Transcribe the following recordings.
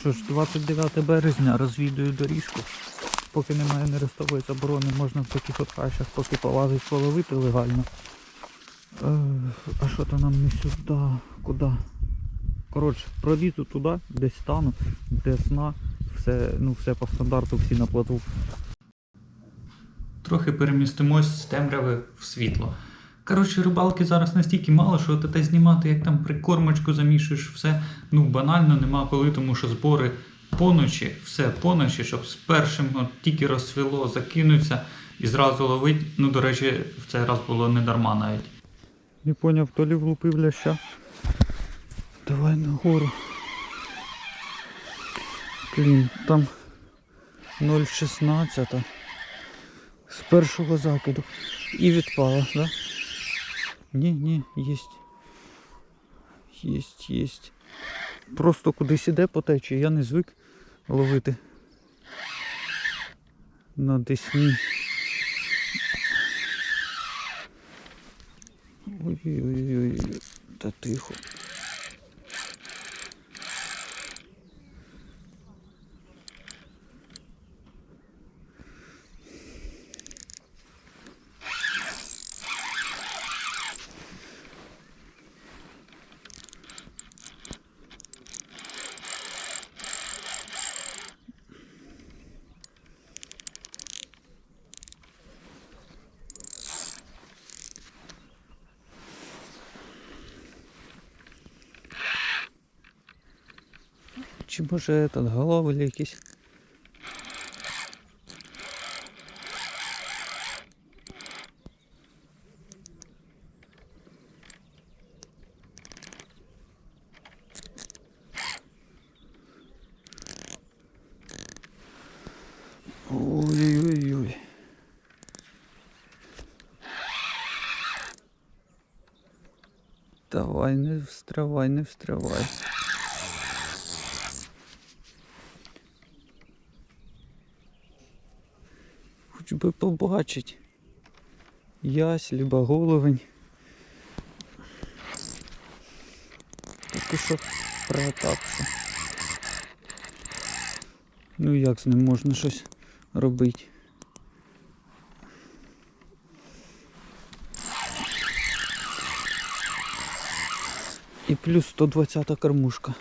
Що ж, 29 березня розвідую доріжку. Поки немає нерестової заборони, можна в таких хащах поки полазить половити легально. Е, а що то нам не сюди? Куди? Коротше, пролізу туди, десь стану, де сна, все, ну, все по стандарту, всі на плоту. Трохи перемістимось з темряви в світло. Коротше, рибалки зараз настільки мало, що те знімати, як там прикормочку замішуєш, все ну банально нема коли, тому що збори поночі, все поночі, щоб з першим от, тільки розсвіло, закинуться і зразу ловить. Ну, до речі, в цей раз було не дарма навіть. Не поняв, то лі влупив ляща. Давай нагору. Блін, там 0,16 з першого закиду. І відпала, да? Ні, ні, єсть. Єсть, єсть. Просто кудись іде по течії, я не звик ловити. На десні. Ой-ой-ой, та тихо. Чи може этот, голови якісь? Ой-ой-ой. Давай, не встрявай, не встрявай. Би побачить. Ясь, либо головень. Поки що протапся. Ну як з ним можна щось робити? І плюс 120 кормушка.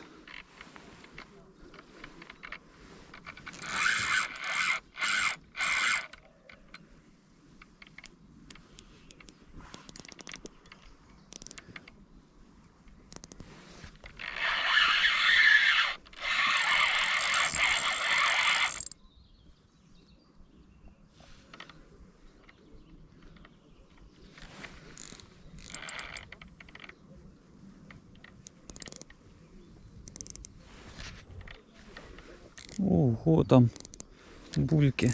Ого, там бульки.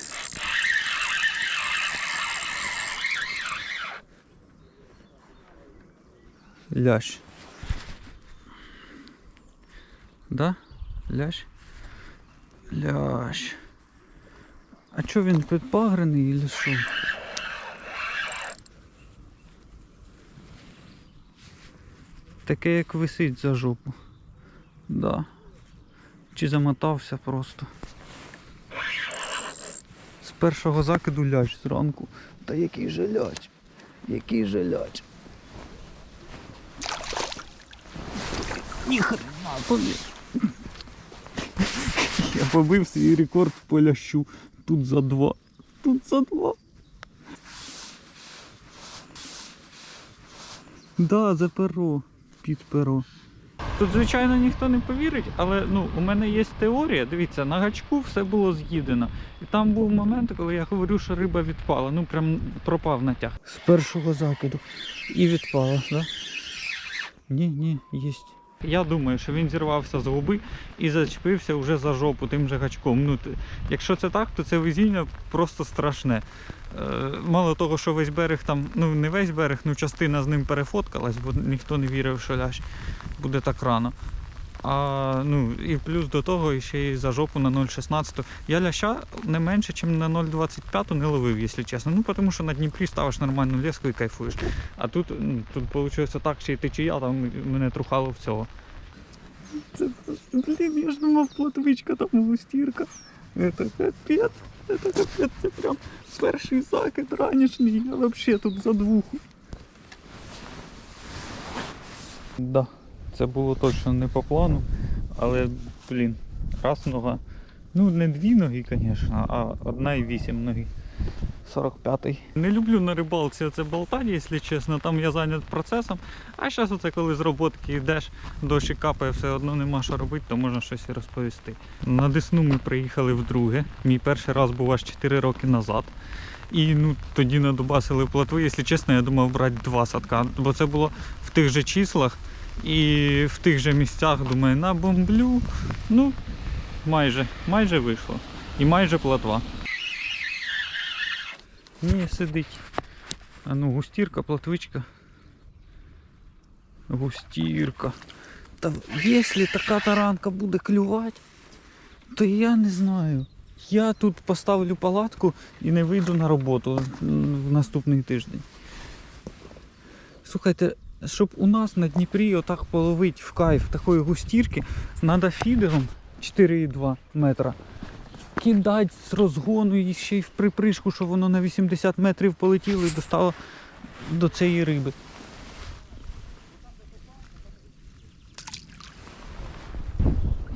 Лящ. Да? Лящ? Лящ. А чо він підпагрений или що? Таке як висить за жопу. Да. Чи замотався просто. Першого закиду ляч зранку. Та який же ляч? Який же ляч? Ніхрена тобі. Я побив свій рекорд по лящу. Тут за два. Тут за два. Да, за перо. Під перо. Тут, звичайно, ніхто не повірить, але ну, у мене є теорія. Дивіться, на гачку все було з'їдено. І там був момент, коли я говорю, що риба відпала. Ну прям пропав натяг. З першого закиду. І відпала, так? Да? Ні, ні, єсть. Я думаю, що він зірвався з губи і зачепився вже за жопу тим же гачком. Ну, якщо це так, то це везіння просто страшне. Е, мало того, що весь берег там, ну не весь берег, ну частина з ним перефоткалась, бо ніхто не вірив, що ляж буде так рано. А, ну, і плюс до того ще й за жопу на 0,16. Я ляща не менше, ніж на 0,25 не ловив, якщо чесно. Ну, тому що на Дніпрі ставиш нормальну леску і кайфуєш. А тут, ну, тут вийшло так, ще й течія, там мене трухало всього. Це Блін, я ж думав, платвичка там густірка. Это капець, это капець, це прям перший закид ранішній, я вообще тут за двуху. Да, це було точно не по плану, але, блін, раз нога. Ну, не дві ноги, звісно, а одна і вісім ноги. 45-й. Не люблю на рибалці оце болтання, якщо чесно. Там я зайнят процесом. А зараз оце коли з роботки йдеш, дощ і капає, все одно нема що робити, то можна щось і розповісти. На Десну ми приїхали вдруге. Мій перший раз був аж 4 роки назад. І ну, тоді надубасили плотви. Якщо чесно, я думав брати два садка, бо це було в тих же числах і в тих же місцях. Думаю, на бомблю. Ну, майже, майже вийшло. І майже плотва. Ні, сидить. А ну, густірка, платвичка. Густірка. Та якщо така таранка буде клювати, то я не знаю. Я тут поставлю палатку і не вийду на роботу в наступний тиждень. Слухайте, щоб у нас на Дніпрі отак половить в кайф такої густірки, треба фідером 4,2 метра кидати з розгону і ще й в припришку, щоб воно на 80 метрів полетіло і достало до цієї риби.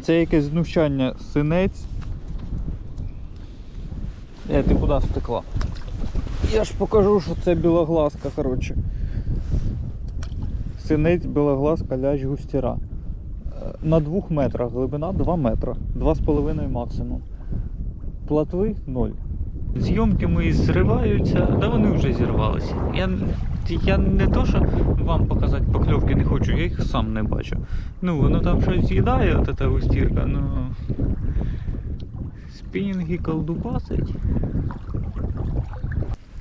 Це якесь знущання синець. Е, ти куди втекла? Я ж покажу, що це білоглазка, коротше. Синець, білоглазка, ляж густіра. Е, На двох метрах, глибина 2 метра, 2,5 максимум. Платви 0. Зйомки мої зриваються, да вони вже зірвалися. Я, я не то, що вам показати покльовки не хочу, я їх сам не бачу. Ну, воно там щось з'їдає, ця густірка, ну. Спінінги колдубасить.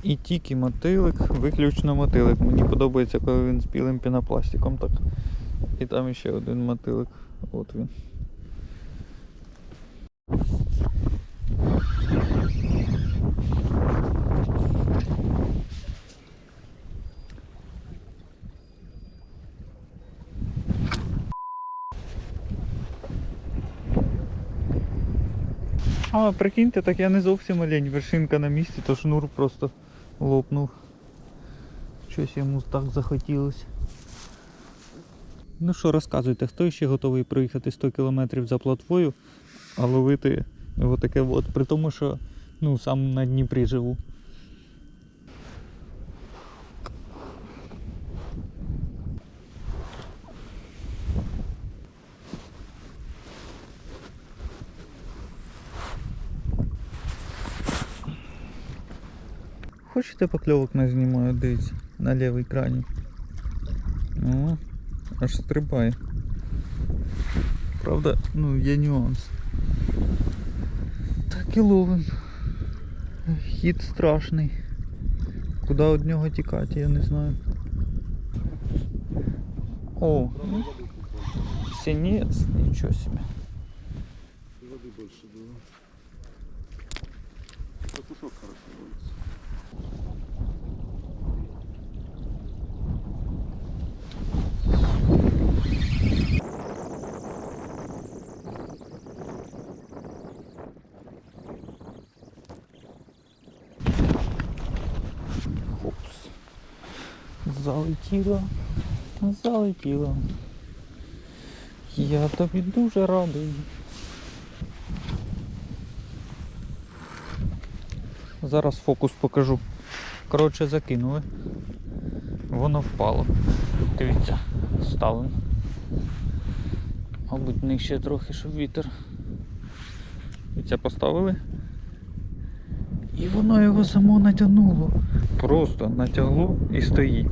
І тільки мотилик, виключно мотилик. Мені подобається, коли він з білим пінопластиком так. І там ще один мотилик. От він. А, прикиньте, так я не зовсім олень, вершинка на місці, то шнур просто лопнув. Щось йому так захотілося. Ну що, розказуйте, хто ще готовий проїхати 100 км за платвою, а ловити отаке от, при тому, що ну, сам на Дніпрі живу. Хочете покльовок не знімаю, дивіться, на лівий крані. О, аж стрибає. Правда, ну є нюанс. Так і ловим. Хід страшний. Куди від нього тікати, я не знаю. О, синець, нічого собі. Воды больше было. Катушок хорошо ловится. Залетіло. Залетіло. Я тобі дуже радий. Зараз фокус покажу. Коротше, закинули. Воно впало. Дивіться, ставимо. Мабуть, нижче трохи, щоб вітер. Дивіться, поставили. І воно його само натягнуло. Просто натягло і стоїть.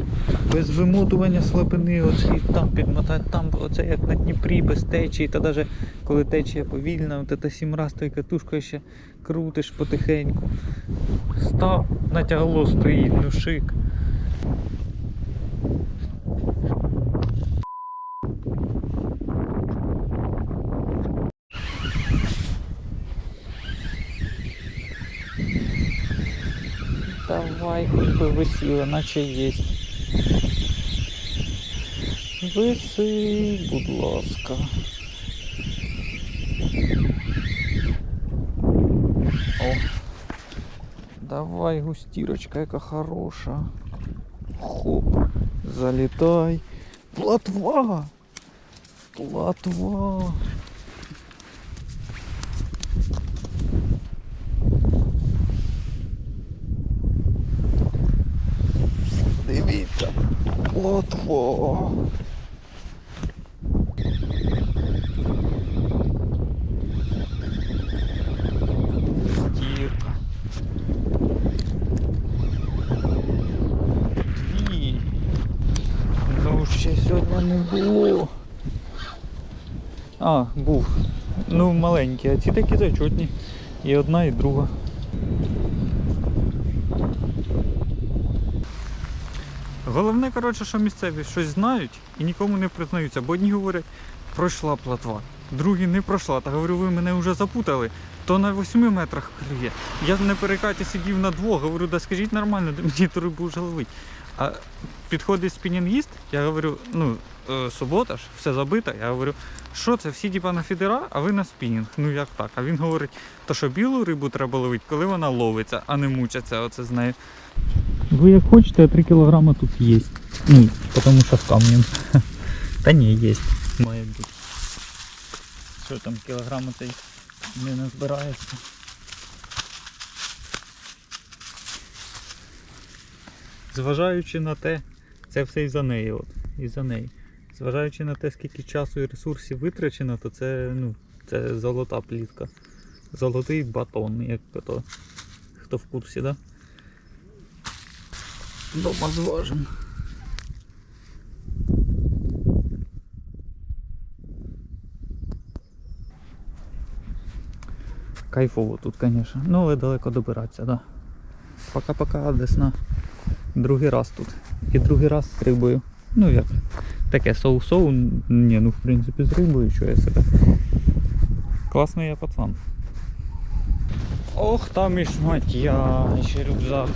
Без вимотування слабини, оцей там підмотати, там оце як на Дніпрі, без течії, та навіть коли течія повільна, от це сім раз тою катушкою ще крутиш потихеньку. Став, натягло, стоїть, ну шик. їхаю висіла, наче є. Виси, будь ласка. О, давай, густірочка, яка хороша. Хоп, залітай. Платва! Платва! Платва. Стірка. Дві. Ну, ще сьогодні не було. А, був. Ну, маленькі, а ці такі зачетні. І одна, і друга. Головне, коротше, що місцеві щось знають і нікому не признаються, бо одні говорять, пройшла платва, другі не пройшла. Та говорю, ви мене вже запутали. То на 8 метрах клює. Я на перекаті сидів на двох, говорю, да скажіть нормально, де мені рибу вже ловить. А підходить спінінгіст, я говорю, ну, е, субота ж, все забито. Я говорю, що це, всі типа на фідера, а ви на спінінг. Ну як так? А він говорить, то що білу рибу треба ловити, коли вона ловиться, а не мучаться оце з нею. Ви як хочете, 3 кілограма тут є. Ну, тому що з камнем. Та ні, є. Має бути. Що там, кілограма цей не назбирається. Зважаючи на те, це все і за неї, от, і за неї. Зважаючи на те, скільки часу і ресурсів витрачено, то це, ну, це золота плітка. Золотий батон, як то. Хто в курсі, да? Дома зважимо. Кайфово тут, звісно. Ну, але далеко добиратися, да. Пока-пока, Десна. Другий раз тут. І другий раз з рибою. Ну як? Таке соу-соу. Ні, ну в принципі з рибою, що я себе. Класний я пацан. Ох, там і шмаття, ще рюкзак.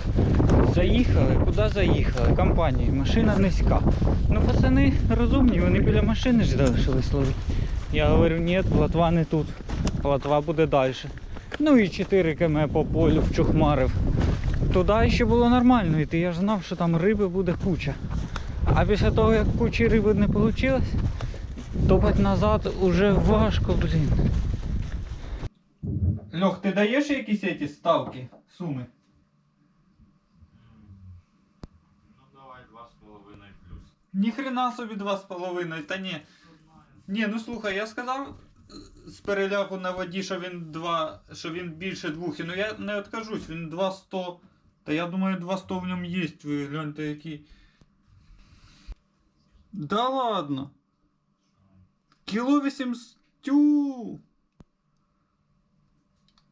Заїхали, куди заїхали? Компанії, машина низька. Ну пацани розумні, вони біля машини ж залишились ловити. Я говорю, ні, платва не тут. Платва буде далі. Ну і 4 км по полю вчухмарив. Туди ще було нормально йти, я ж знав, що там риби буде куча. А після того, як кучі риби не вийшло, топати назад уже важко, блін. Льох, ти даєш якісь ці ставки, суми? Ну давай два з половиною плюс. Ніхрена собі два з половиною, та ні. Ні, ну слухай, я сказав з переляку на воді, що він два, що він більше двох. Ну я не откажусь, він 2,100. Та я думаю, 2,100 в ньому є, ви гляньте який. Да ладно. Кіло 800.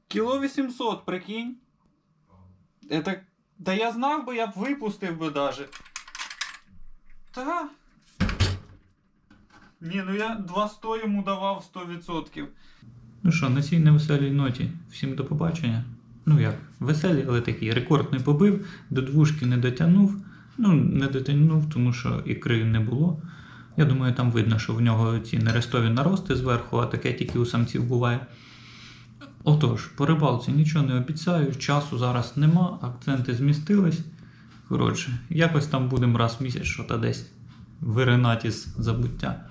Кіло 800, прикинь. Это... Да я знав би, я б випустив би даже. Та. Ні, ну я 200 йому давав 100%. Ну що, на цій невеселій ноті. Всім до побачення. Ну як, веселі, але такий рекорд не побив, до двушки не дотягнув. Ну, не дотягнув, тому що ікри не було. Я думаю, там видно, що в нього ці нерестові нарости зверху, а таке тільки у самців буває. Отож, по рибалці нічого не обіцяю, часу зараз нема, акценти змістились. Коротше, якось там будемо раз в місяць що-то десь виринати з забуття.